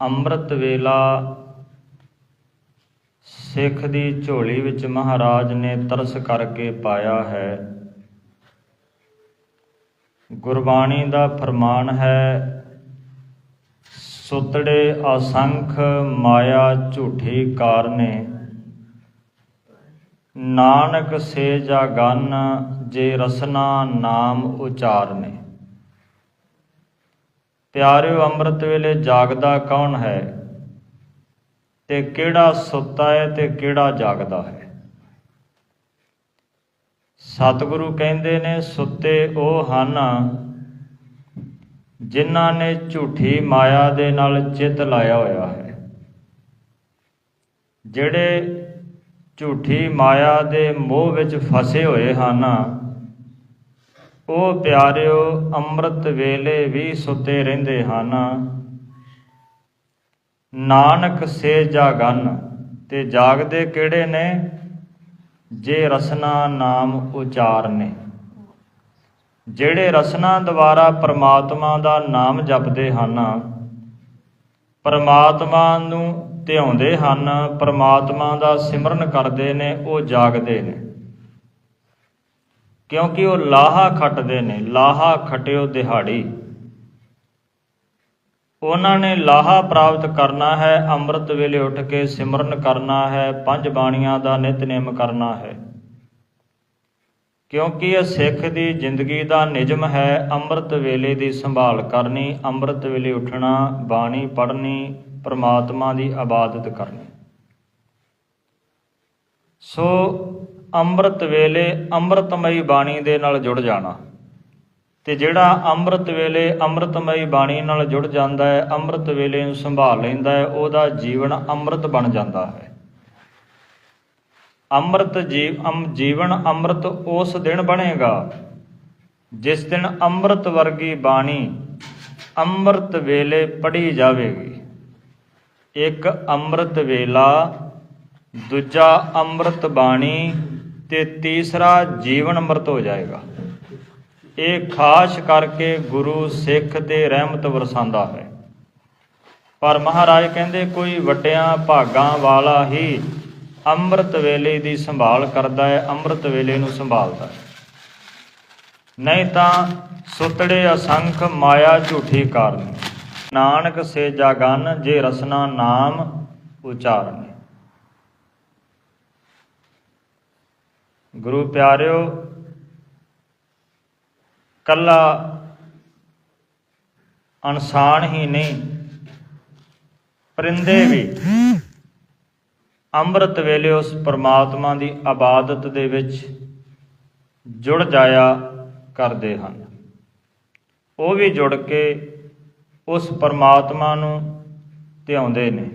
ਅੰਮ੍ਰਿਤ ਵੇਲਾ ਸਿੱਖ ਦੀ ਝੋਲੀ ਵਿੱਚ ਮਹਾਰਾਜ ਨੇ ਤਰਸ ਕਰਕੇ ਪਾਇਆ ਹੈ। ਗੁਰਬਾਣੀ ਦਾ ਫਰਮਾਨ ਹੈ, ਸੁਤੜੇ ਅਸੰਖ ਮਾਇਆ ਝੂਠੀ ਕਾਰਨੇ। ਨਾਨਕ ਸੇ ਜਾਗਨ ਜੇ ਰਸਨਾ ਨਾਮ ਉਚਾਰਨੇ। ਪਿਆਰਿਓ ਅੰਮ੍ਰਿਤ ਵੇਲੇ ਜਾਗਦਾ ਕੌਣ ਹੈ? ਤੇ ਕਿਹੜਾ ਸੁੱਤਾ ਹੈ ਤੇ ਕਿਹੜਾ ਜਾਗਦਾ ਹੈ? ਸਤਿਗੁਰੂ ਕਹਿੰਦੇ ਨੇ, ਸੁੱਤੇ ਉਹ ਹਨ ਜਿਨ੍ਹਾਂ ਨੇ ਝੂਠੀ ਮਾਇਆ ਦੇ ਨਾਲ ਚਿੱਤ ਲਾਇਆ ਹੋਇਆ ਹੈ। ਜਿਹੜੇ ਝੂਠੀ ਮਾਇਆ ਦੇ ਮੋਹ ਵਿੱਚ ਫਸੇ ਹੋਏ ਹਨ ਉਹ ਪਿਆਰਿਓ, ਅੰਮ੍ਰਿਤ ਵੇਲੇ ਵੀ ਸੁੱਤੇ ਰਹਿੰਦੇ ਹਨ। ਨਾਨਕ ਸੇ ਜਾਗਨ, ਤੇ ਜਾਗਦੇ ਕਿਹੜੇ ਨੇ? ਜੇ ਰਸਨਾ ਨਾਮ ਉਚਾਰਨੇ ਜਿਹੜੇ ਰਸਨਾ ਦੁਆਰਾ ਪ੍ਰਮਾਤਮਾ ਦਾ ਨਾਮ ਜਪਦੇ ਹਨ, ਪਰਮਾਤਮਾ ਨੂੰ ਧਿਆਉਂਦੇ ਹਨ, ਪ੍ਰਮਾਤਮਾ ਦਾ ਸਿਮਰਨ ਕਰਦੇ ਨੇ, ਉਹ ਜਾਗਦੇ ਨੇ। ਕਿਉਂਕਿ ਉਹ ਲਾਹਾ ਖੱਟਦੇ ਨੇ, ਲਾਹਾ ਖਟਿਓ ਦਿਹਾੜੀ। ਉਹਨਾਂ ਨੇ ਲਾਹਾ ਪ੍ਰਾਪਤ ਕਰਨਾ ਹੈ, ਅੰਮ੍ਰਿਤ ਵੇਲੇ ਉੱਠ ਕੇ ਸਿਮਰਨ ਕਰਨਾ ਹੈ, ਪੰਜ ਬਾਣੀਆਂ ਦਾ ਨਿਤਨੇਮ ਕਰਨਾ ਹੈ। ਕਿਉਂਕਿ ਇਹ ਸਿੱਖ ਦੀ ਜ਼ਿੰਦਗੀ ਦਾ ਨਿਯਮ ਹੈ, ਅੰਮ੍ਰਿਤ ਵੇਲੇ ਦੀ ਸੰਭਾਲ ਕਰਨੀ, ਅੰਮ੍ਰਿਤ ਵੇਲੇ ਉੱਠਣਾ, ਬਾਣੀ ਪੜ੍ਹਨੀ, ਪ੍ਰਮਾਤਮਾ ਦੀ ਆਬਾਦਤ ਕਰਨੀ। ਸੋ ਅੰਮ੍ਰਿਤ ਵੇਲੇ ਅੰਮ੍ਰਿਤਮਈ ਬਾਣੀ ਦੇ ਨਾਲ ਜੁੜ ਜਾਣਾ। ਤੇ ਜਿਹੜਾ ਅੰਮ੍ਰਿਤ ਵੇਲੇ ਅੰਮ੍ਰਿਤਮਈ ਬਾਣੀ ਨਾਲ ਜੁੜ ਜਾਂਦਾ ਹੈ, ਅੰਮ੍ਰਿਤ ਵੇਲੇ ਨੂੰ ਸੰਭਾਲ ਲੈਂਦਾ ਹੈ, ਉਹਦਾ ਜੀਵਨ ਅੰਮ੍ਰਿਤ ਬਣ ਜਾਂਦਾ ਹੈ। ਅੰਮ੍ਰਿਤ ਜੀਵ ਅਮ ਜੀਵਨ ਅੰਮ੍ਰਿਤ ਉਸ ਦਿਨ ਬਣੇਗਾ, ਜਿਸ ਦਿਨ ਅੰਮ੍ਰਿਤ ਵਰਗੀ ਬਾਣੀ ਅੰਮ੍ਰਿਤ ਵੇਲੇ ਪੜ੍ਹੀ ਜਾਵੇਗੀ। ਇੱਕ ਅੰਮ੍ਰਿਤ ਵੇਲਾ, ਦੂਜਾ ਅੰਮ੍ਰਿਤ ਬਾਣੀ ਤੇ ਤੀਸਰਾ ਜੀਵਨ ਅੰਮ੍ਰਿਤ ਹੋ ਜਾਏਗਾ। ਇਹ ਖਾਸ ਕਰਕੇ ਗੁਰੂ ਸਿੱਖ ਤੇ ਰਹਿਮਤ ਵਰਸਾਂਦਾ ਹੈ। ਪਰ ਮਹਾਰਾਜ ਕਹਿੰਦੇ, ਕੋਈ ਵੱਡਿਆਂ ਭਾਗਾਂ ਵਾਲਾ ਹੀ ਅੰਮ੍ਰਿਤ ਵੇਲੇ ਦੀ ਸੰਭਾਲ ਕਰਦਾ ਹੈ, ਅੰਮ੍ਰਿਤ ਵੇਲੇ ਨੂੰ ਸੰਭਾਲਦਾ ਹੈ। ਨਹੀਂ ਤਾਂ ਸੁਤੜੇ ਅਸੰਖ ਮਾਇਆ ਝੂਠੀ ਕਾਰਨ। ਨਾਨਕ ਸੇ ਜਾਗਨ, ਜੇ ਰਸਨਾ ਨਾਮ ਉਚਾਰਨੇ। ਗੁਰੂ ਪਿਆਰਿਓ, ਕੱਲਾ ਇਨਸਾਨ ਹੀ ਨਹੀਂ, ਪਰਿੰਦੇ ਵੀ। ਅੰਮ੍ਰਿਤ ਵੇਲੇ ਉਸ ਪਰਮਾਤਮਾ ਦੀ ਆਬਾਦਤ ਦੇ ਵਿੱਚ ਜੁੜ ਜਾਇਆ ਕਰਦੇ ਹਨ। ਉਹ ਵੀ ਜੁੜ ਕੇ ਉਸ ਪਰਮਾਤਮਾ ਨੂੰ ਧਿਆਉਂਦੇ ਨੇ।